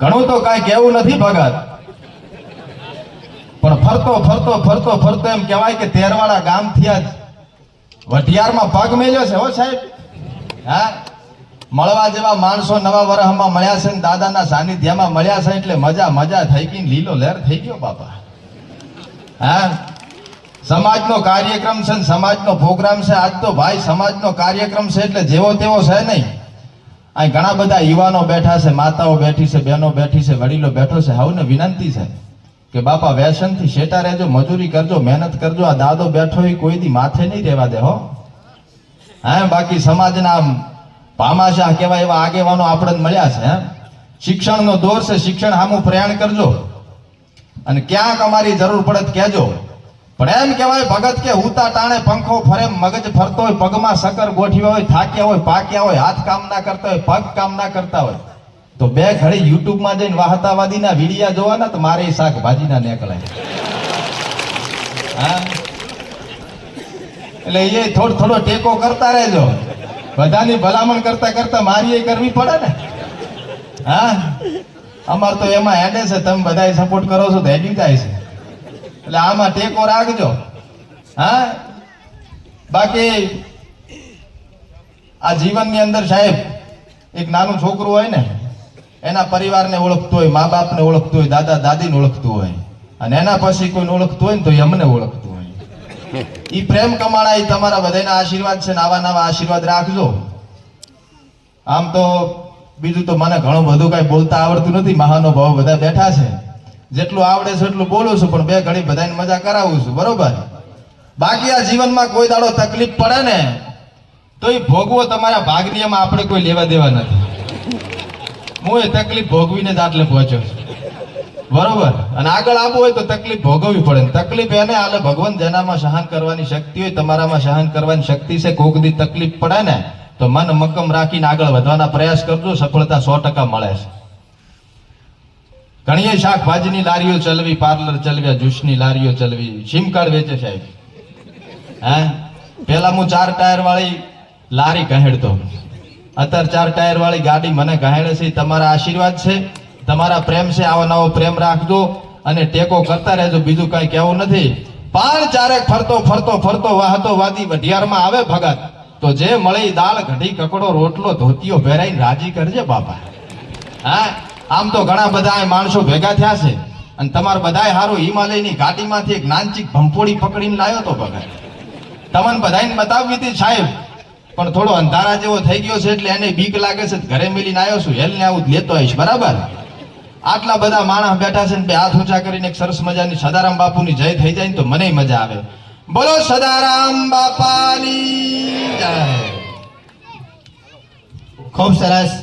ઘણું તો કાંઈ કેવું નથી ભગત. પણ ફરતો ફરતો ફરતો ફરતો એમ કહેવાય કે તેરવાળા થયા જ. વઢિયારમાં પગ મેલ્યો છે, હો સાહેબ. હા? મળવા જેવા માણસો નવા વરહમાં મળ્યા છે ને દાદાના સાનિધ્યમાં મળ્યા છે એટલે મજા મજા થઈ ગઈ લીલો લહેર થઈ ગયો બાપા. હા? સમાજનો કાર્યક્રમ છે ને સમાજનો પ્રોગ્રામ છે. આજ તો ભાઈ સમાજનો કાર્યક્રમ છે એટલે જેવો તેવો છે નહીં. અહીં ઘણા બધા યુવાનો બેઠા છે, માતાઓ બેઠી છે, બહેનો બેઠી છે, વડીલો બેઠો છે. હવને વિનંતી છે કે બાપા વ્યસનથી શેટા રહેજો, મજૂરી કરજો, મહેનત કરજો, આ દાદો બેઠો એ કોઈ દી માથે નહીં રહેવા દે હો. હે બાકી સમાજના પામાશા કહેવાય એવા આગેવાનો આપણે મળ્યા છે શિક્ષણનો દોર છે, શિક્ષણ સામું પ્રયાણ કરજો. અને ક્યાંક અમારી જરૂર પડત કહેજો. પણ એમ કહેવાય, ભગત કે ઉતા ટાણે પંખો ફરે, મગજ ફરતો હોય, પગમાં સકર ગોઠવ્યા હોય, થાક્યા હોય, પાક્યા હોય, હાથ કામ ના કરતા હોય, પગ કામ ના કરતા હોય. તો બે ઘડી યુટ્યુબમાં જઈને વાહતાવાદીના વિડિયા જોવાના તો મારે શાકભાજીના નીકળાય. હા? એટલે એ થોડો થોડો ટેકો કરતા રહેજો. બધાની ભલામણ કરતા કરતા મારી એ કરવી પડે ને. હા? અમાર તો એમાં હેડે છે, તમે બધા સપોર્ટ કરો છો તો હેડી જાય છે. એટલે આમાં ટેકો રાખજો. હા? બાકી આ જીવનની અંદર સાહેબ, એક નાનું છોકરું હોય ને, એના પરિવારને ઓળખતું હોય મા બાપને ઓળખતું હોય, દાદા દાદીને ઓળખતું હોય, અને એના પછી કોઈને ઓળખતું હોય ને તો એ અમને ઓળખતું હોય. એ પ્રેમ કમાણા એ તમારા બધાના આશીર્વાદ છે આવા નવા આશીર્વાદ રાખજો. આમ તો બીજું તો મને ઘણું બધું કઈ બોલતા આવડતું નથી, મહાનુભાવો બધા બેઠા છે. જેટલું આવડે છે એટલું બોલું છું, પણ બે ઘડી બધાને મજા કરાવું છું, બરોબર? બાકી આ જીવનમાં કોઈ દાડો તકલીફ પડે ને, તો એ ભોગવો તમારા ભાગની એમાં આપણે કોઈ લેવા દેવા નથી. હું એ તકલીફ ભોગવીને જ આટલે પહોંચ્યો છું. બરોબર? અને આગળ આવવું હોય તો તકલીફ ભોગવવી પડે ને. તકલીફ એને, આલે ભગવાન જેનામાં સહન કરવાની શક્તિ હોય, તમારામાં સહન કરવાની શક્તિ છે, કોક દી તકલીફ પડે ને, તો મન મક્કમ રાખીને આગળ વધવાના પ્રયાસ કરજો, સફળતા સો ટકા મળે છે. ઘણીએ શાકભાજીની લારીઓ ચલવી પાર્લર ચલવ્યા જ્યુસની લારીઓ ચલવી. સિમ કાર્ડ વેચે સાહેબ હે? પેલા હું ચાર ટાયર વાળી લારી કહેડતો અત્યારે ચાર ટાયર વાળી ગાડી મને કહેડે છે. તમારા આશીર્વાદ છે. તમારા પ્રેમ છે. આવો નવો પ્રેમ રાખજો અને ટેકો કરતા રહેજો. બીજું કઈ કહેવું નથી. પાણ ચારેક ફરતો ફરતો ફરતો, વાહતો, વાદી, વઢિયારમાં આવે ભગત. તો જે મળી દાળ કઢી કકડો, રોટલો ધોતીઓ પહેરાઈને રાજી કરજે બાપા. હા? આમ તો ઘણા બધા માણસો ભેગા થયા છે. અને તમારે બધાય હારો હિમાલયની ઘાટીમાંથી એક નાનચીક ભંપોડી પકડીને લાવ્યો તો ભગત. તમને બધાને બતાવવી હતી સાહેબ, પણ થોડો અંધારા જેવો થઈ ગયો છે એટલે એને બીક લાગે છે ઘરે મિલીને આવ્યો છું. હેલને આવું લેતો આવીશ, બરાબર? આટલા બધા માણસ બેઠા છે ને બે હાથ ઊંચા કરીને એક સરસ મજાની સદારામ બાપુની જય થઈ જાય ને તો મને મજા આવે. બોલો સદારામ બાપાની જય. ખૂબ સરસ.